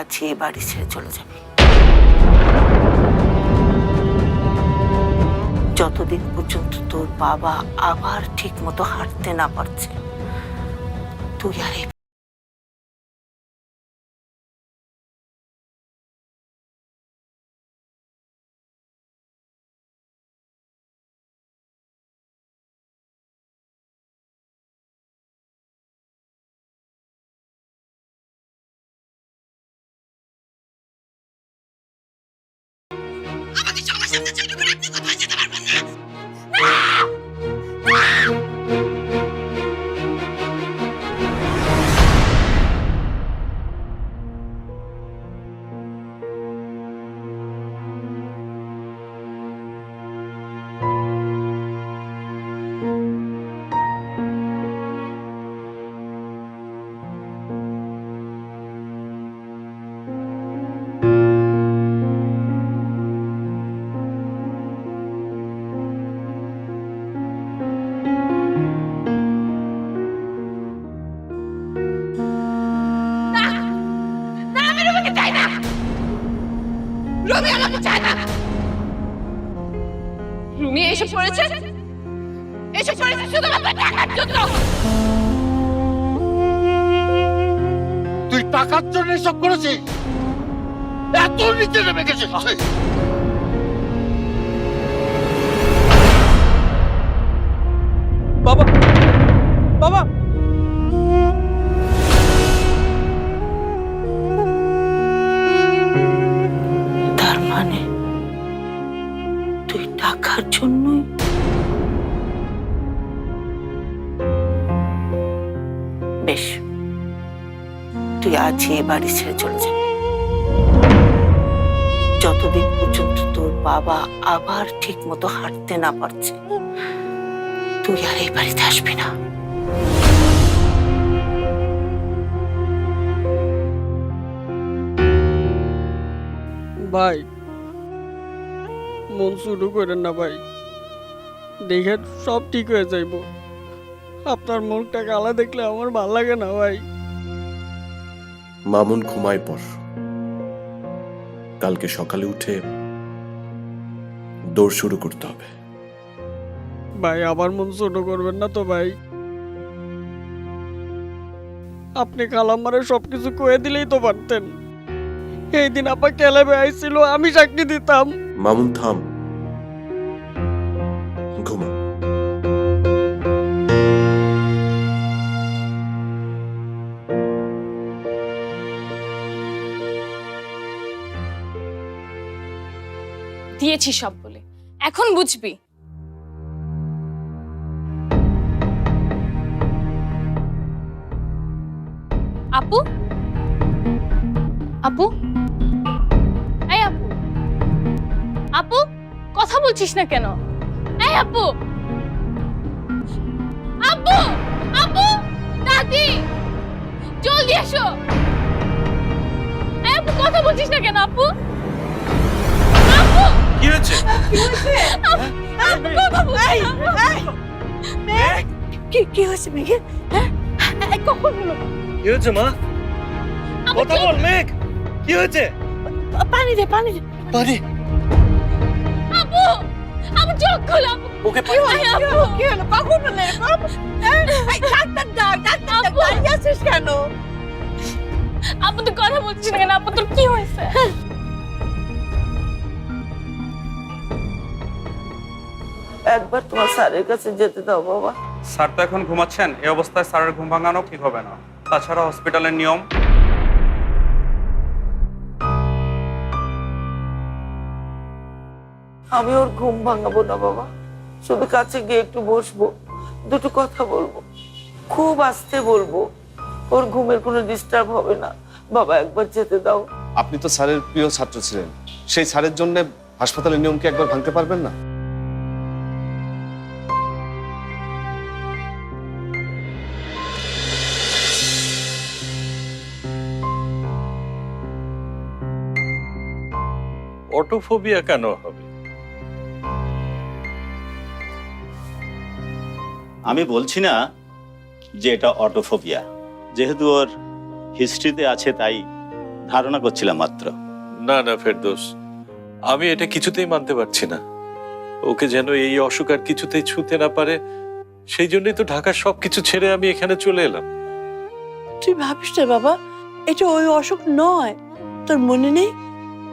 আজই এই বাড়ি ছেড়ে চলে যাবে। যতদিন পর্যন্ত তোর বাবা আবার ঠিক মতো হাঁটতে না পারছে, তুই আর এই ちょっと待って。টাকার জন্য এসব করেছি। এত নিচে নেমে গেছে। বাবা বাবা আজই বাড়ি ছেড়ে চলে যাবি যতদিন পর্যন্ত তোর বাবা আবার ঠিক মতো হাঁটতে না পারছে, তুই আর এই বাড়িতে আসবি না। ভাই, মন শুরু করেন না ভাই। দেখে সব ঠিক হয়ে যাইব। আপনার মুখটা কালা দেখলে আমার ভালো লাগে না ভাই। মামুন ঘুমায় পর। কালকে সকালে উঠে দৌড় শুরু করতে হবে। ভাই আবার মন ছোট করবেন না তো ভাই? আপনি কালামারে সবকিছু কয়ে দিলেই তো পারতেন। এই দিন আপা কেলাবে আইছিল আমি চাকরি দিতাম। মামুন থাম। ঘুমা। দিয়েছি সব বলে। এখন বুঝবি। আপু? আপু? এই আপু। আপু, কথা বলছিস না কেন? এই আপু! আপু! আপু! দাদি! জলদি এসো! এই আপু, কথা বলছিস না কেন, আপু? আপু! কি হয়েছে? কি কি হয়েছে মেঘে? হ্যাঁ? এই কখন হলো? কি হয়েছে মা? কথা বল মেঘ। কি হয়েছে? পানি দে পানি দে। পানি? আপু আপু চোখ খোলো আপু ওকে কি হয় আপু কি হলো পাগল হলে? ডাক্তার ডাক ডাক্তার দাঁড়িয়ে আছিস কেন? আপু কথা বলছিস না কেন? আপু তোর কি হয়েছে? একবার তোমার স্যারের কাছে যেতে দাও বাবা। স্যার তো এখন ঘুমাচ্ছেন। এই অবস্থায় স্যারের ঘুম ভাঙানো ঠিক হবে না। তাছাড়া হসপিটালের নিয়ম। আমি ওর ঘুম ভাঙাবো না বাবা। শুধু কাছে গিয়ে একটু বসবো দুটো কথা বলব খুব আস্তে বলব। ওর ঘুমের কোনো ডিস্টার্ব হবে না। বাবা একবার যেতে দাও। আপনি তো স্যারের প্রিয় ছাত্র ছিলেন। সেই স্যারের জন্য হাসপাতালের নিয়ম কি একবার ভাঙতে পারবেন না? অটোফোবিয়া কেন হবে? আমি বলছি না যে এটা অটোফোবিয়া। যেহেতু ওর হিস্ট্রিতে আছে তাই ধারণা করছিলাম মাত্র। না না ফেরদোস আমি এটা কিছুতেই মানতে পারছি না। ওকে যেন এই অসুখ আর কিছুতেই ছুতে না পারে সেই জন্যই তো ঢাকার সবকিছু ছেড়ে আমি এখানে চলে এলাম। তুই ভাবিস না বাবা এটা ওই অসুখ নয়। তোর মনে নেই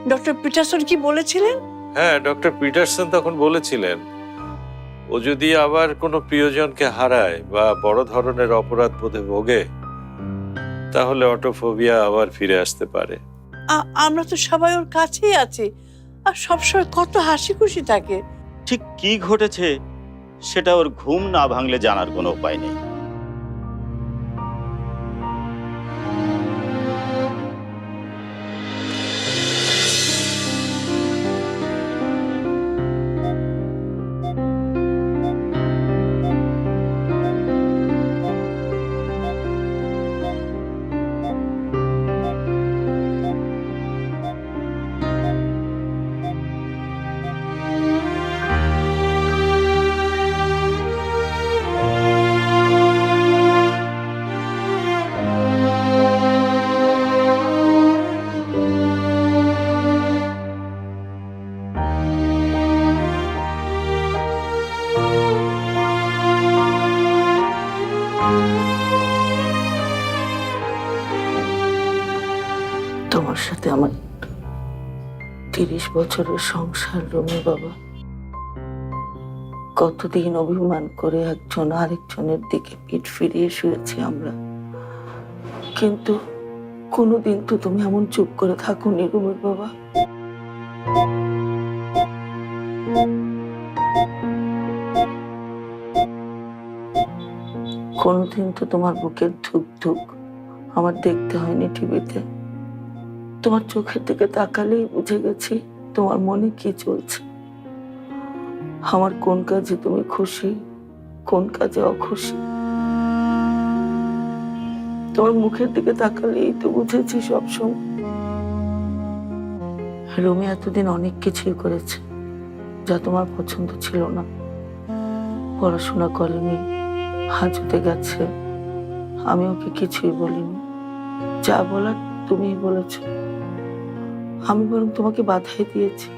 ডক্টর পিটারসন কি বলেছিলেন? হ্যাঁ ডক্টর পিটারসন তখন বলেছিলেন ও যদি আবার কোনো প্রিয়জনকে হারায় বা বড় ধরনের অপরাধ বোধে ভোগে তাহলে অটোফোবিয়া আবার ফিরে আসতে পারে। আমরা তো সবাই ওর কাছেই আছি আর সবসময় কত হাসি খুশি থাকে। ঠিক কি ঘটেছে সেটা ওর ঘুম না ভাঙলে জানার কোনো উপায় নেই। তোমার সাথে আমার তিরিশ বছরের সংসার রমি বাবা। কতদিন অভিমান করে একজন আরেকজনের দিকে পিঠ ফিরিয়ে শুয়েছি আমরা। কিন্তু কোনোদিন তো তুমি এমন চুপ করে থাকো নি রুমির বাবা। কোনোদিন তো তোমার বুকের ধুক ধুক আমার দেখতে হয়নি টিভিতে। তোমার চোখের দিকে তাকালেই বুঝে গেছি তোমার মনে কি চলছে। আমার কোন কাজে তুমি খুশি, কোন কাজে অখুশি? তোমার মুখের দিকে তাকালেই তো বুঝেছি সবসময়। রুমি এতদিন অনেক কিছুই করেছে যা তোমার পছন্দ ছিল না। পড়াশোনা করেনি হাজতে গেছে আমি ওকে কিছুই বলিনি। যা বলার তুমিই বলেছ। আমি বরং তোমাকে বাধাই দিয়েছি।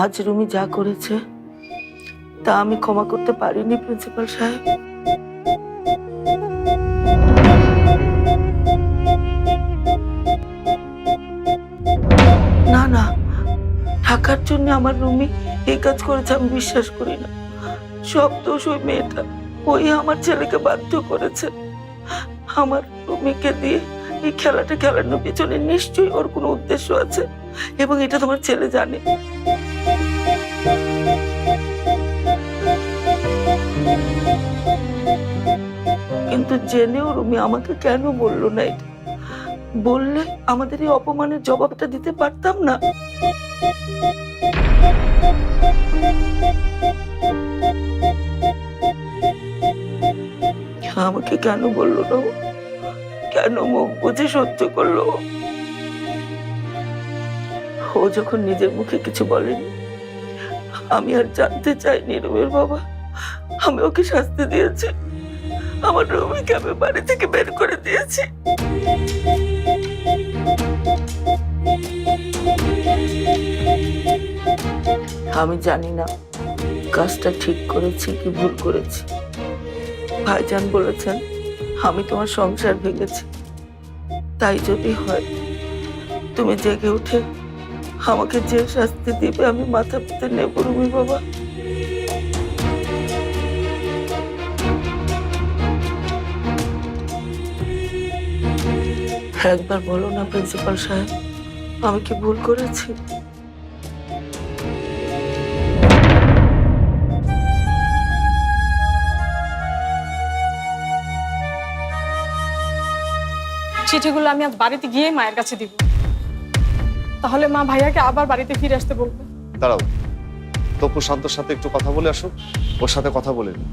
আজ রুমি যা করেছে, তা আমি ক্ষমা করতে পারিনি, প্রিন্সিপাল সাহেব। না না টাকার জন্য আমার রুমি এই কাজ করেছে, আমি বিশ্বাস করি না। সব দোষ ওই মেয়েটা ওই আমার ছেলেকে বাধ্য করেছে। আমার রুমিকে দিয়ে এই খেলাটা খেলানোর পিছনে নিশ্চয়ই ওর কোনো উদ্দেশ্য আছে। এবং এটা তোমার ছেলে জানে। কিন্তু জেনেও রুমি আমাকে কেন বলল না এটা? বললে আমাদের এই অপমানের জবাবটা দিতে পারতাম না। আমাকে কেন বলল না? কেন মুখ বুঝে সহ্য করল? ও? যখন নিজের মুখে কিছু বলেনি, আমি আর জানতে চাইনি রুমের বাবা। আমি ওকে শাস্তি দিয়েছি। আমার রুমিকে আমি বাড়ি থেকে বের করে দিয়েছি। আমি জানি না কাজটা ঠিক করেছি কি ভুল করেছি। ভাইজান বলেছেন আমি তোমার সংসার ভেঙেছি। তাই যদি হয়, তুমি জেগে উঠে আমাকে যে শাস্তি দিবে, আমি মাথা পেতে নেব রুমি বাবা। একবার বলো না, প্রিন্সিপাল সাহেব, আমি কি ভুল করেছি? চিঠিগুলো আমি আজ বাড়িতে গিয়ে মায়ের কাছে দিব তাহলে মা ভাইয়াকে আবার বাড়িতে ফিরে আসতে বলবে দাঁড়াও, তপু শান্তর সাথে একটু কথা বলে আসুক, ওর সাথে কথা বলে নিই।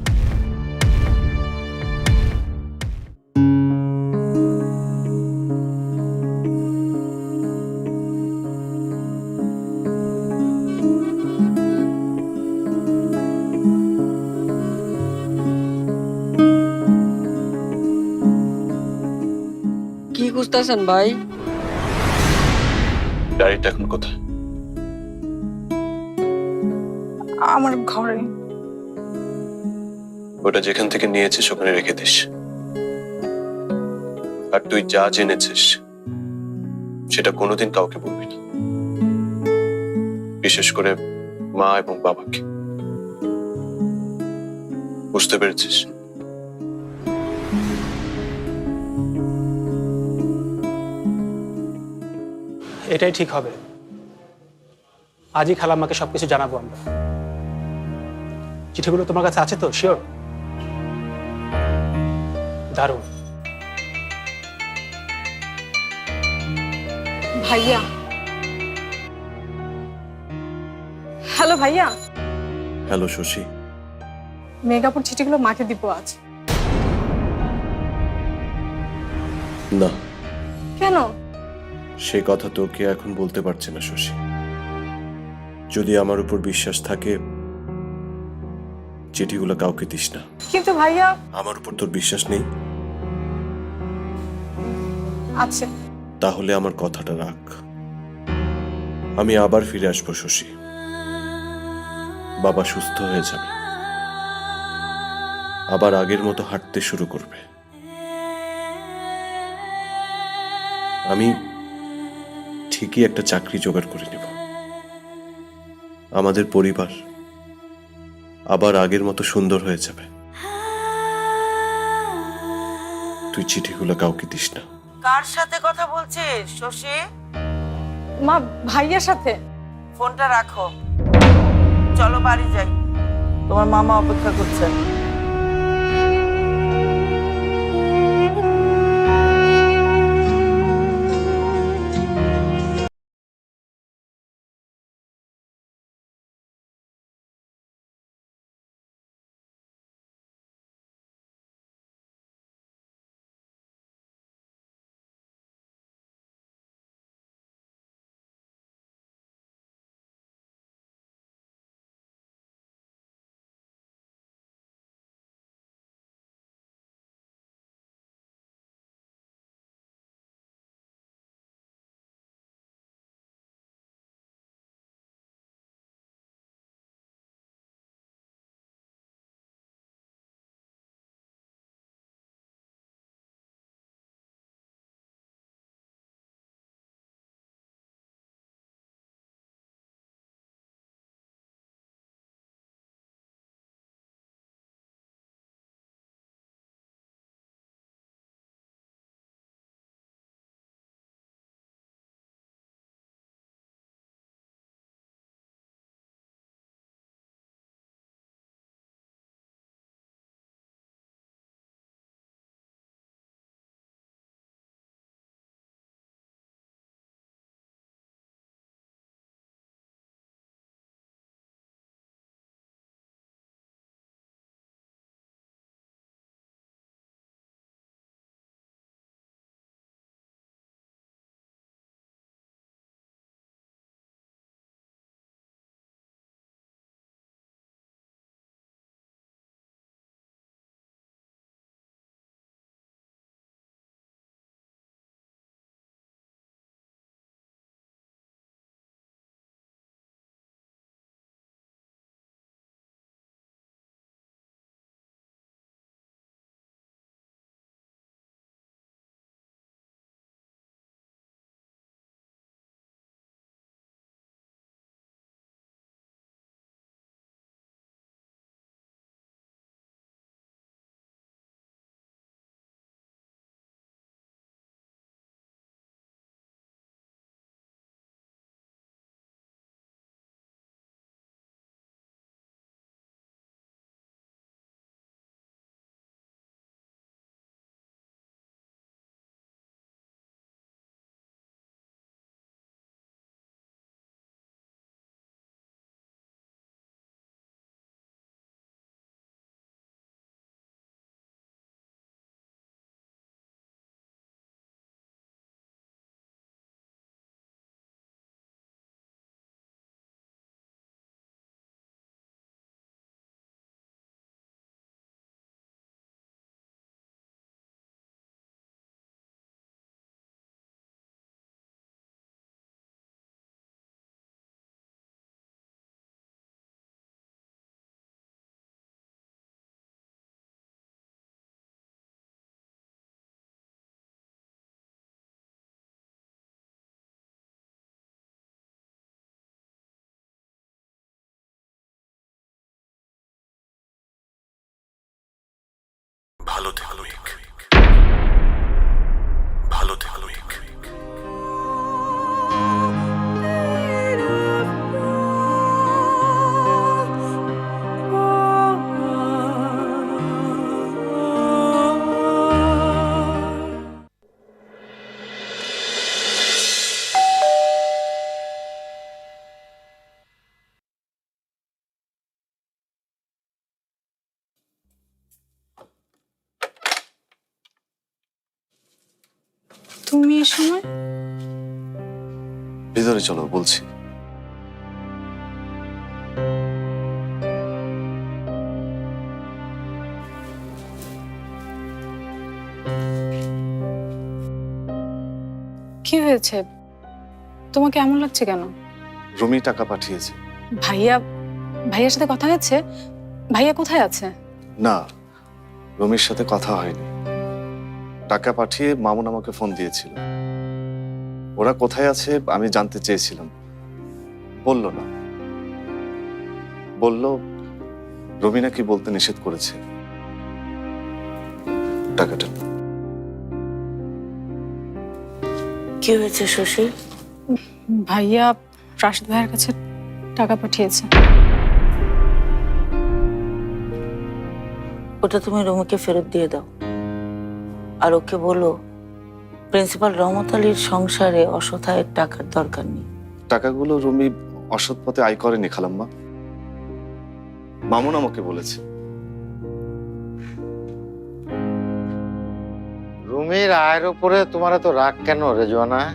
কি খুঁজতে করতেছেন ভাই? গাড়িটা এখন কোথায়? আমার ঘরে। ওটা যেখান থেকে নিয়েছিস ওখানে রেখে দিস। আর তুই যা জেনেছিস সেটা কোনোদিন কাউকে বলবি না। বিশেষ করে মা এবং বাবাকে। বুঝতে পেরেছিস? এটাই ঠিক হবে। আজই খালাম্মাকে সবকিছু জানাব আমরা। চিঠিগুলো তোমার কাছে আছে তো? শিওর দারুণ। ভাইয়া। হ্যালো ভাইয়া। হ্যালো শশী। মেগাপুর চিঠিগুলো মাকে দিব আজ। না। কেন? সে কথা তোকে এখন বলতে পারছে না শশী। যদি আমার উপর বিশ্বাস থাকে চিঠিগুলো কাউকে দিস না। কিন্তু ভাইয়া আমার উপর তোর বিশ্বাস নেই? আছে তাহলে আমার কথাটা রাখ। আমি আবার ফিরে আসব শশী। বাবা সুস্থ হয়ে যাবে। আবার আগের মতো হাঁটতে শুরু করবে। আমি ঠিকই একটা চাকরি জোগাড় করে নেব। আমাদের পরিবার আবার আগের মতো সুন্দর হয়ে যাবে। তুই চিঠিগুলো কাউকে দিস না। কার সাথে কথা বলছিস শশী? মা ভাইয়ার সাথে। ফোনটা রাখো। চলো বাড়ি যাই। তোমার মামা অপেক্ষা করছেন তুমি এই সময়? ভিতরে চলো বলছি। কি হয়েছে? তোমাকে এমন লাগছে কেন? রুমি টাকা পাঠিয়েছে। ভাইয়া ভাইয়ার সাথে কথা হয়েছে? ভাইয়া কোথায় আছে? না রুমির সাথে কথা হয়নি। টাকা পাঠিয়ে মামুন আমাকে ফোন দিয়েছিল। ওরা কোথায় আছে আমি জানতে চেয়েছিলাম। বলল না। বলল রুমি নাকি বলতে নিষেধ করেছে। টাকাটা। কি হয়েছে শশী? ভাইয়া রাশেদ ভাইয়ের কাছে টাকা পাঠিয়েছে। ওটা তুমি রুমিকে ফেরত দিয়ে দাও। আর ওকে বলো প্রিন্সিপাল রহমত আলীর সংসারে অসথায়ের টাকার দরকার নেই। টাকাগুলো রুমি অসৎ পথে আয় করেনি খালাম্মা। মামুন আমাকে বলেছে। রুমির আয়ের উপরে তোমার এত রাগ কেন রেজওয়ানা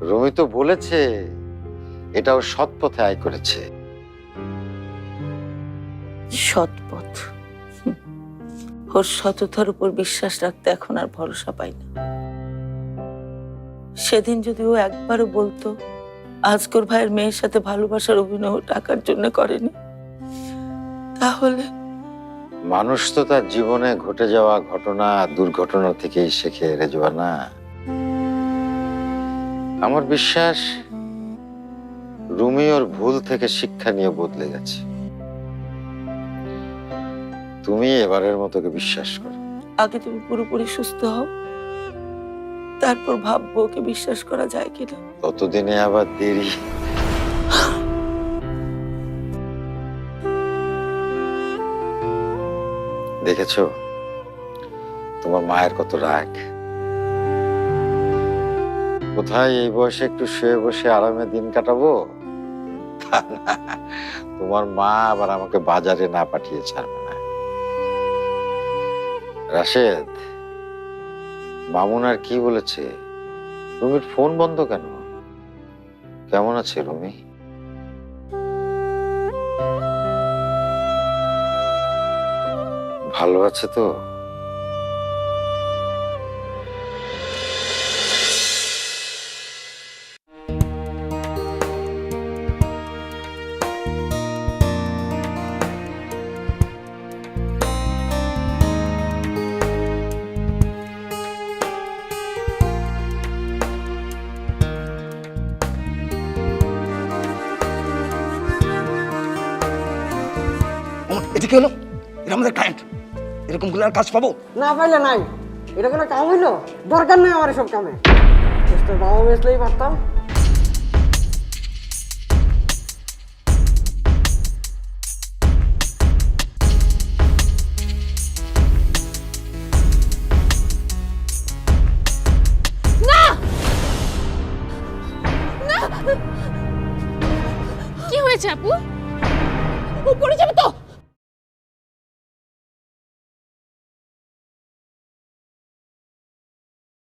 রুমি তো বলেছে এটাও সৎ পথে আয় করেছে। হুম। ওর সততার উপর বিশ্বাস রাখতে এখন আর ভরসা পাই না। সেদিন যদি ও একবারও বলতো, আজকর ভাইয়ের মেয়ের সাথে ভালোবাসার অভিনয় টাকার জন্য করেনি, তাহলে? মানুষ তো তার জীবনে ঘটে যাওয়া ঘটনা, দুর্ঘটনা থেকেই শেখে রেজওয়ানা আমার বিশ্বাস, রুমি ওর ভুল থেকে শিক্ষা নিয়ে বদলে গেছে। তুমি এবারের মতোকে বিশ্বাস করো। আগে তুমি পুরোপুরি সুস্থ হও। তারপর ভাববো ওকে বিশ্বাস করা যায় কিনা। ততদিনে আবার দেরি। দেখেছ? তোমার মায়ের কত রাগ। কোথায় এই বয়সে একটু শুয়ে বসে আরামে দিন কাটাবো? তোমার মা আবার আমাকে বাজারে না পাঠিয়ে ছাড়বে। রাশেদ, মামুন আর কি বলেছে? রুমির ফোন বন্ধ কেন? কেমন আছে রুমি? ভালো আছে তো? এটা কি হলো? এটা আমাদের ক্লায়েন্ট এরকমগুলো আর কাজ পাবো? না পাইলে নাই। এটা কোনো কাম হইল? দরকার নেই আমার এসব কামে। বাবা বেসলেই পারতাম।